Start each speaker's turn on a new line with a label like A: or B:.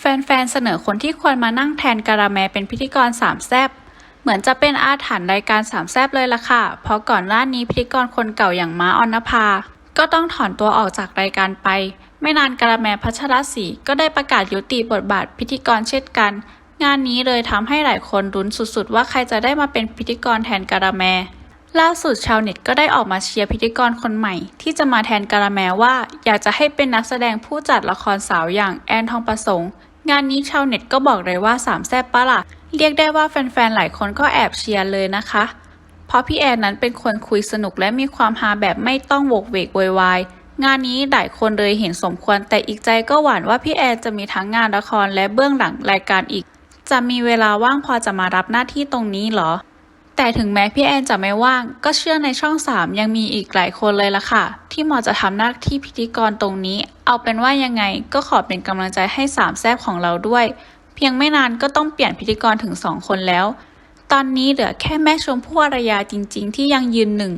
A: แฟนๆ เสนอคนที่ควรมานั่งแทนการาแมเป็นพิธีกรสามแซบเหมือนจะเป็นอาถรรพ์รายการสามแซบเลยล่ะค่ะ เพราะก่อนหน้านี้พิธีกรคนเก่าอย่างม้าออนภา ก็ต้องถอนตัวออกจากรายการไป ไม่นานการาแมพัชรศรีก็ได้ประกาศยุติบทบาทพิธีกรเช่นกัน งานนี้เลยทำให้หลายคนรุ้นสุดๆ ว่าใครจะได้มาเป็นพิธีกรแทนการาแมล่าสุดชาวเน็ตก็ได้ออกมาเชียร์พิธีกรคนใหม่ ที่จะมาแทนการาแมว่า อยากจะให้เป็นนักแสดงผู้จัดละครสาวอย่างแอนทองประสงค์ งานนี้ชาวเน็ตก็บอกเลยว่าสามแซ่บปะล่ะ เรียกได้ว่าแฟนๆ หลายคนก็แอบเชียร์เลยนะคะ เพราะพี่แอนนั้นเป็นคนคุยสนุกและมีความฮาแบบไม่ต้องโวกเวกโวยวายงานนี้หลายคนเลยเห็นสมควร แต่อีกใจก็หวั่นว่าพี่แอนจะมีทั้งงานละครและเบื้องหลังรายการอีก จะมีเวลาว่างพอจะมารับหน้าที่ตรงนี้เหรอ แต่ถึงแม้พี่แอนจะไม่ว่าง ก็เชื่อในช่อง 3 ยังมีอีกหลายคนเลยละค่ะ ที่เหมาะจะทำหน้าที่พิธีกรตรงนี้ เอาเป็นว่ายังไงก็ขอเป็นกำลังใจให้สามแซบของเราด้วย เพียงไม่นานก็ต้องเปลี่ยนพิธีกรถึง 2 คนแล้ว ตอนนี้เหลือแค่แม่ชมพู่อารยาจริง ๆ ที่ยังยืนหนึ่ง